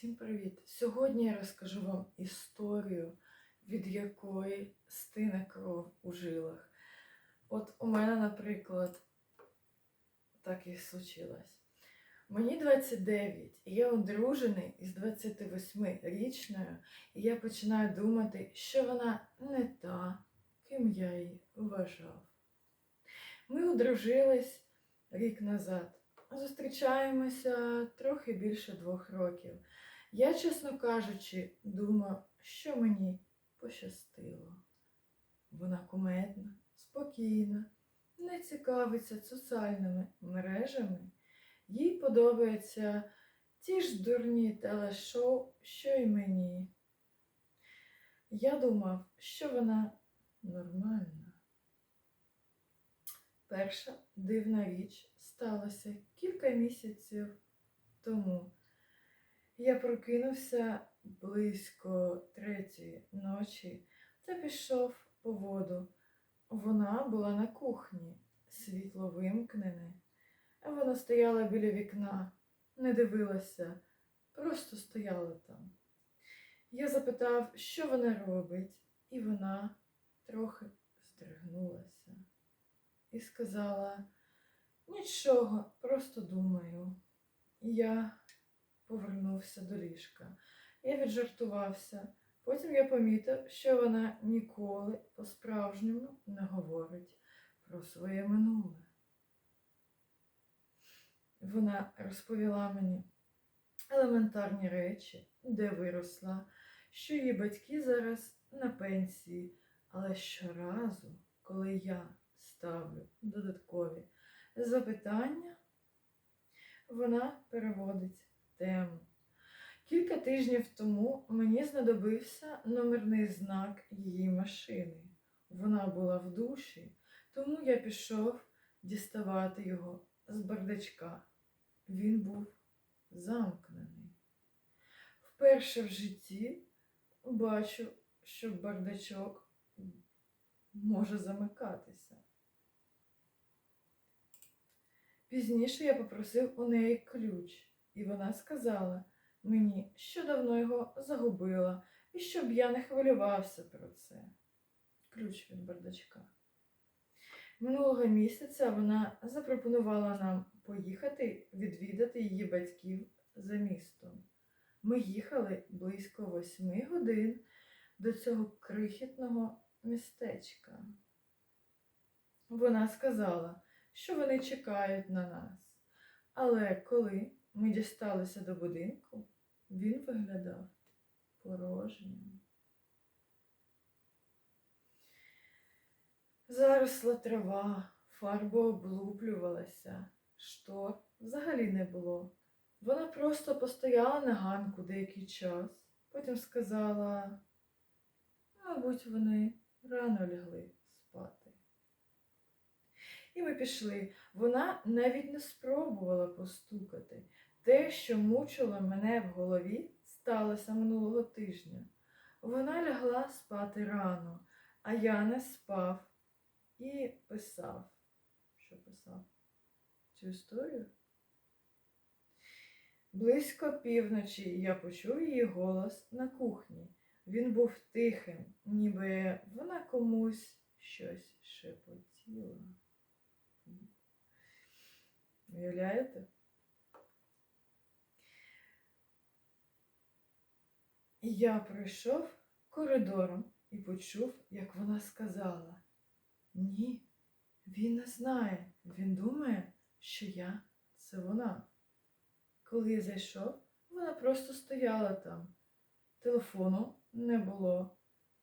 Всім привіт! Сьогодні я розкажу вам історію, від якої стине кров у жилах. От у мене, наприклад, так і случилось. Мені 29, і я одружений із 28-річною, і я починаю думати, що вона не та, ким я її вважав. Ми одружились рік назад. Зустрічаємося трохи більше двох років. Я, чесно кажучи, думав, що мені пощастило. Вона кумедна, спокійна, не цікавиться соціальними мережами. Їй подобаються ті ж дурні телешоу, що й мені. Я думав, що вона нормальна. Перша дивна річ сталася кілька місяців тому. Я прокинувся близько третьої ночі та пішов по воду. Вона була на кухні, світло вимкнене. Вона стояла біля вікна, не дивилася, просто стояла там. Я запитав, що вона робить, і вона трохи здригнулася і сказала: нічого, просто думаю. Я повернувся до ліжка. Я віджартувався. Потім я помітив, що вона ніколи по-справжньому не говорить про своє минуле. Вона розповіла мені елементарні речі, де виросла, що її батьки зараз на пенсії, але щоразу, коли я ставлю додаткові запитання, вона переводить тему. Кілька тижнів тому мені знадобився номерний знак її машини. Вона була в душі, тому я пішов діставати його з бардачка. Він був замкнений. Вперше в житті бачу, що бардачок може замикатися. Пізніше я попросив у неї ключ, і вона сказала мені, що давно його загубила, і щоб я не хвилювався про це. Ключ від бардачка. Минулого місяця вона запропонувала нам поїхати відвідати її батьків за містом. Ми їхали близько восьми годин до цього крихітного містечка. Вона сказала, що вони чекають на нас. Але коли ми дісталися до будинку, він виглядав порожнім. Заросла трава, фарба облуплювалася, штор взагалі не було. Вона просто постояла на ганку деякий час, потім сказала, мабуть, вони рано лягли. І ми пішли. Вона навіть не спробувала постукати. Те, що мучило мене в голові, сталося минулого тижня. Вона лягла спати рано, а я не спав і писав. Що писав? Цю історію? Близько півночі я почув її голос на кухні. Він був тихим, ніби вона комусь щось шепотіла. Уявляєте? Я пройшов коридором і почув, як вона сказала: Ні, він не знає, він думає, що я це вона. Коли я зайшов, вона просто стояла там. Телефону не було,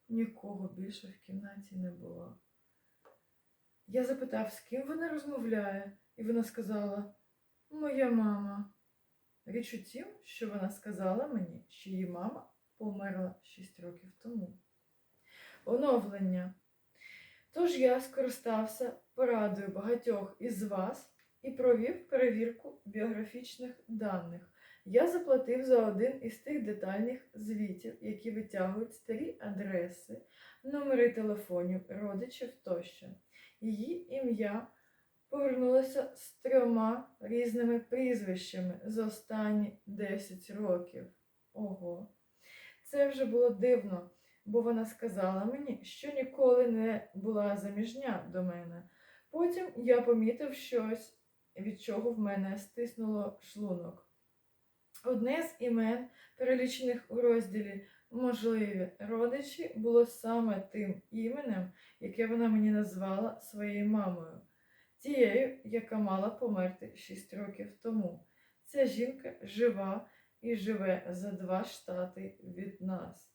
нікого більше в кімнаті не було. Я запитав, з ким вона розмовляє, і вона сказала: Моя мама. Річ у тім, що вона сказала мені, що її мама померла 6 років тому. Оновлення. Тож я скористався порадою багатьох із вас і провів перевірку біографічних даних. Я заплатив за один із тих детальних звітів, які витягують старі адреси, номери телефонів, родичів тощо. Її ім'я повернулося з трьома різними прізвищами за останні 10 років. Ого. Це вже було дивно, бо вона сказала мені, що ніколи не була заміжня до мене. Потім я помітив щось, від чого в мене стиснуло шлунок. Одне з імен, перелічених у розділі можливі родичі, було саме тим іменем, яке вона мені назвала своєю мамою, тією, яка мала померти 6 років тому. Ця жінка жива і живе за два штати від нас.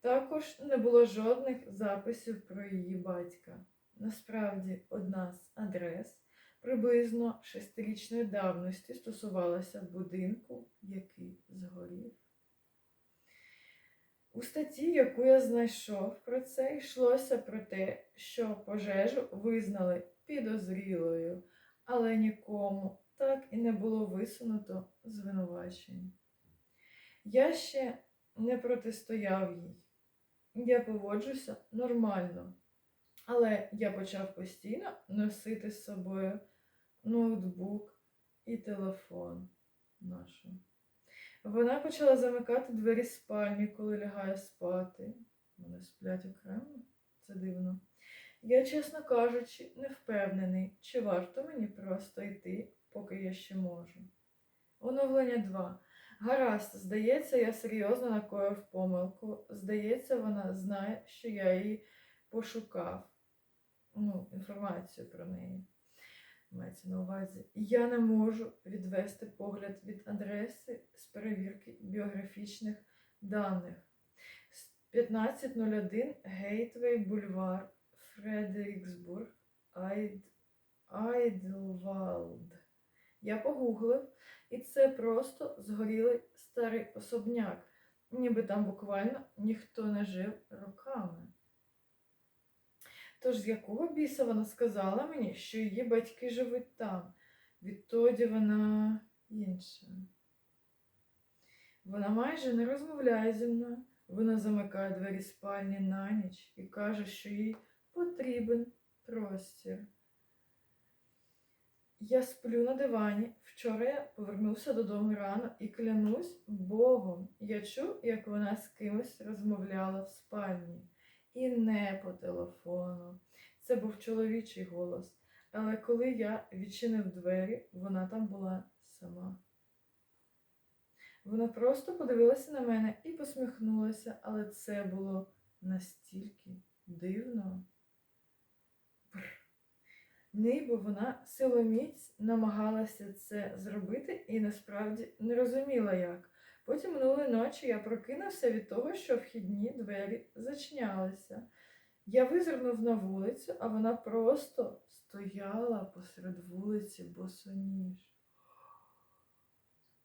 Також не було жодних записів про її батька. Насправді, одна з адрес приблизно шестирічної давності стосувалася будинку, який згорів. У статті, яку я знайшов про це, йшлося про те, що пожежу визнали підозрілою, але нікому так і не було висунуто звинувачень. Я ще не протистояв їй. Я поводжуся нормально, але я почав постійно носити з собою ноутбук і телефон нашу. Вона почала замикати двері спальні, коли лягає спати. Вони сплять окремо, це дивно. Я, чесно кажучи, не впевнений, чи варто мені просто йти, поки я ще можу. Оновлення 2. Гаразд, здається, я серйозно накоїв помилку. Здається, вона знає, що я її пошукав. Ну, інформацію про неї. Мається на увазі. Я не можу відвести погляд від адреси з перевірки біографічних даних. 1501 Гейтвей Бульвар, Фредеріксбург, Айд... Айдлвалд. Я погуглив, і це просто згорілий старий особняк, ніби там буквально ніхто не жив роками. Тож з якого біса вона сказала мені, що її батьки живуть там. Відтоді вона інша. Вона майже не розмовляє зі мною. Вона замикає двері спальні на ніч і каже, що їй потрібен простір. Я сплю на дивані. Вчора я повернувся додому рано і клянусь Богом. Я чув, як вона з кимось розмовляла в спальні. І не по телефону. Це був чоловічий голос. Але коли я відчинив двері, вона там була сама. Вона просто подивилася на мене і посміхнулася, але це було настільки дивно. Ніби вона силоміць намагалася це зробити і насправді не розуміла як. Потім минулої ночі я прокинувся від того, що вхідні двері зачинялися. Я визирнув на вулицю, а вона просто стояла посеред вулиці босоніж.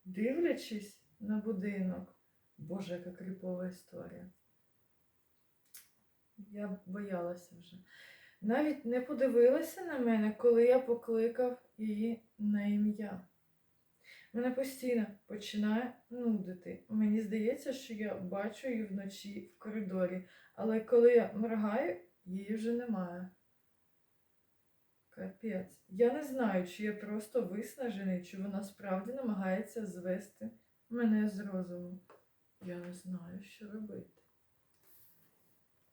Дивлячись на будинок. Боже, яка кріпова історія. Я боялася вже. Навіть не подивилася на мене, коли я покликав її на ім'я. Мене постійно починає нудити. Мені здається, що я бачу її вночі в коридорі, але коли я моргаю, її вже немає. Капець. Я не знаю, чи я просто виснажений, чи вона справді намагається звести мене з розуму. Я не знаю, що робити.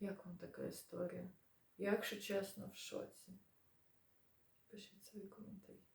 Як вам така історія? Якщо чесно, в шоці. Пишіть свої коментарі.